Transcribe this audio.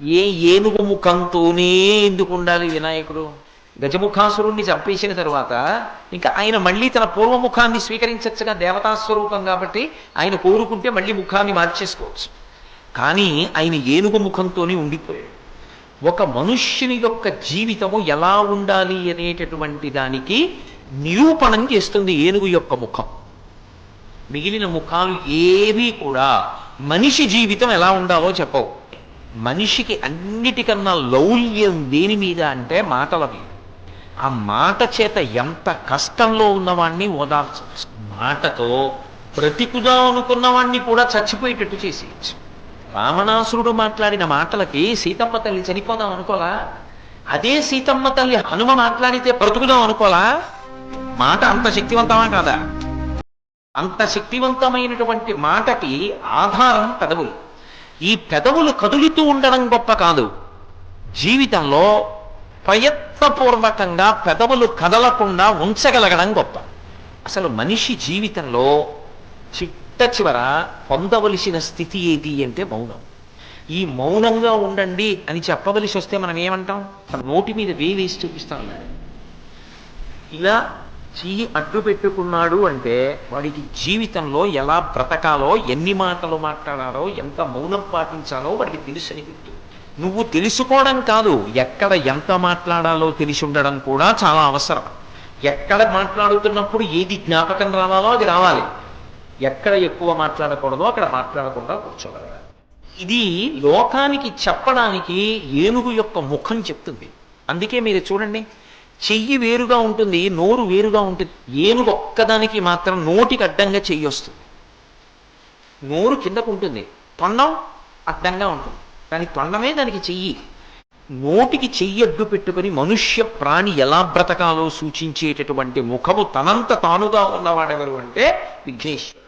ఏ ఏనుగు ముఖంతోనే ఎందుకు ఉండాలి వినాయకుడు? గజముఖాసురుణ్ణి చంపేసిన తర్వాత ఇంకా ఆయన మళ్ళీ తన పూర్వముఖాన్ని స్వీకరించచ్చుగా దేవతా స్వరూపం కాబట్టి ఆయన కోరుకుంటే మళ్ళీ ముఖాన్ని మార్చేసుకోవచ్చు. కానీ ఆయన ఏనుగు ముఖంతోనే ఉండిపోయాడు. ఒక మనుష్యుని యొక్క జీవితము ఎలా ఉండాలి అనేటటువంటి దానికి నిరూపణం చేస్తుంది ఏనుగు యొక్క ముఖం. మిగిలిన ముఖాలు ఏవి కూడా మనిషి జీవితం ఎలా ఉండాలో చెప్పవు. మనిషికి అన్నిటికన్నా లౌల్యం దేని మీద అంటే మాటల మీద. ఆ మాట చేత ఎంత కష్టంలో ఉన్నవాణ్ణి ఓదార్చవచ్చు. మాటతో బ్రతికుదా అనుకున్నవాణ్ణి కూడా చచ్చిపోయేటట్టు చేసేయచ్చు. రావణాసురుడు మాట్లాడిన మాటలకి సీతమ్మ తల్లి చనిపోదాం అనుకోలా? అదే సీతమ్మ తల్లి హనుమ మాట్లాడితే బ్రతుకుదాం అనుకోలా? మాట అంత శక్తివంతమా కాదా? అంత శక్తివంతమైనటువంటి మాటకి ఆధారం పెదవులు. ఈ పెదవులు కదులుతూ ఉండడం గొప్ప కాదు. జీవితంలో ప్రయత్నపూర్వకంగా పెదవులు కదలకుండా ఉంచగలగడం గొప్ప. అసలు మనిషి జీవితంలో చిట్ట చివర పొందవలసిన స్థితి ఏది అంటే మౌనం. ఈ మౌనంగా ఉండండి అని చెప్పవలసి వస్తే మనం ఏమంటాం? నోటి మీద వేవేసి చూపిస్తాం. ఇలా చెయ్యి అడ్డు పెట్టుకున్నాడు అంటే వాడికి జీవితంలో ఎలా బ్రతకాలో ఎన్ని మాటలు మాట్లాడాలో ఎంత మౌనం పాటించాలో వాడికి తెలుసు అని గుర్తు నువ్వు తెలుసుకోవడం కాదు ఎక్కడ ఎంత మాట్లాడాలో తెలిసి ఉండడం కూడా చాలా అవసరం. ఎక్కడ మాట్లాడుతున్నప్పుడు ఏది జ్ఞాపకం రావాలో అది రావాలి. ఎక్కడ ఎక్కువ మాట్లాడకూడదో అక్కడ మాట్లాడకుండా కూర్చోగలగాలి. ఇది లోకానికి చెప్పడానికి ఏనుగు యొక్క ముఖం చెప్తుంది. అందుకే మీరు చూడండి చెయ్యి వేరుగా ఉంటుంది నోరు వేరుగా ఉంటుంది. ఏనుగు ఒక్కదానికి మాత్రం నోటికి అడ్డంగా చెయ్యి వస్తుంది. నోరు కిందకు ఉంటుంది. తొండం అడ్డంగా ఉంటుంది. దాని తొండమే దానికి చెయ్యి. నోటికి చెయ్యి అడ్డు పెట్టుకుని మనుష్య ప్రాణి ఎలా బ్రతకాలో సూచించేటటువంటి ముఖము తనంత తానుగా ఉన్నవాడెవరు అంటే విఘ్నేశ్వరుడు.